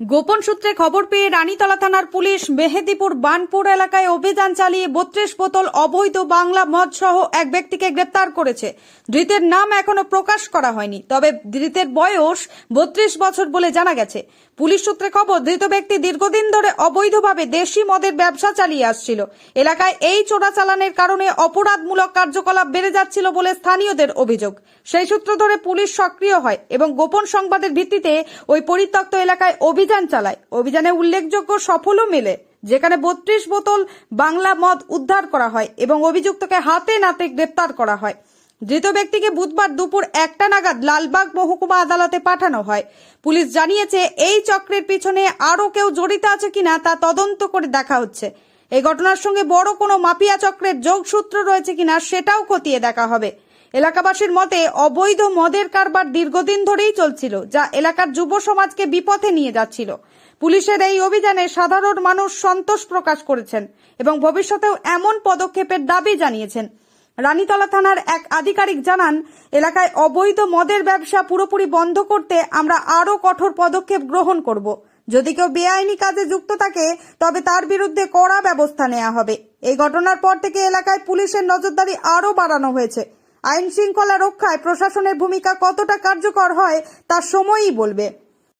গোপন সূত্রে খবর পেয়ে রানীতলা থানার পুলিশ মেহেদিপুর বানপুর এলাকায় অভিযান চালিয়ে বত্রিশ বোতল অবৈধ বাংলা মদ সহ এক ব্যক্তিকে গ্রেপ্তার করেছে। ধৃতের নাম এখনও প্রকাশ করা হয়নি, তবে ধৃতের বয়স বত্রিশ বছর বলে জানা গেছে। পুলিশ সূত্রে খবর, ধৃত ব্যক্তি দীর্ঘদিন ধরে অবৈধভাবে দেশি মদের ব্যবসা চালিয়ে আসছিল। এলাকায় এই চোরাচালানের কারণে অপরাধমূলক কার্যকলাপ বেড়ে যাচ্ছিল বলে স্থানীয়দের অভিযোগ। সেই সূত্র ধরে পুলিশ সক্রিয় হয় এবং গোপন সংবাদের ভিত্তিতে ওই পরিত্যক্ত এলাকায় অভিযান চালায়। অভিযানে উল্লেখযোগ্য সফলও মেলে, যেখানে বত্রিশ বোতল বাংলা মদ উদ্ধার করা হয় এবং অভিযুক্তকে হাতে নাতে গ্রেপ্তার করা হয়। ধৃত ব্যক্তিকে বুধবার দুপুর একটা নাগাদ লালবাগ মহকুমা আদালতে পাঠানো হয়। পুলিশ জানিয়েছে, এই চক্রের পিছনে আরও কেউ জড়িত আছে কিনা তা তদন্ত করে দেখা হচ্ছে। এই ঘটনার সঙ্গে বড় কোনো মাফিয়া চক্রের যোগসূত্র রয়েছে কিনা সেটাও খতিয়ে দেখা হবে। এলাকাবাসীর মতে অবৈধ মদের কারবার দীর্ঘদিন ধরেই চলছিল, যা এলাকার যুব সমাজকে বিপথে নিয়ে যাচ্ছিল। পুলিশের এই অভিযানে সাধারণ মানুষ সন্তোষ প্রকাশ করেছেন এবং ভবিষ্যতেও এমন পদক্ষেপের দাবি জানিয়েছেন। রানীতলা থানার এক আধিকারিক জানান, এলাকায় অবৈধ মদের ব্যবসা পুরোপুরি বন্ধ করতে আমরা আরও কঠোর পদক্ষেপ গ্রহণ করব। যদি কেউ বেআইনি কাজে যুক্ত থাকে, তবে তার বিরুদ্ধে কড়া ব্যবস্থা নেওয়া হবে। এই ঘটনার পর থেকে এলাকায় পুলিশের নজরদারি আরও বাড়ানো হয়েছে। আইন শৃঙ্খলা রক্ষায় প্রশাসনের ভূমিকা কতটা কার্যকর হয় তা সময়ই বলবে।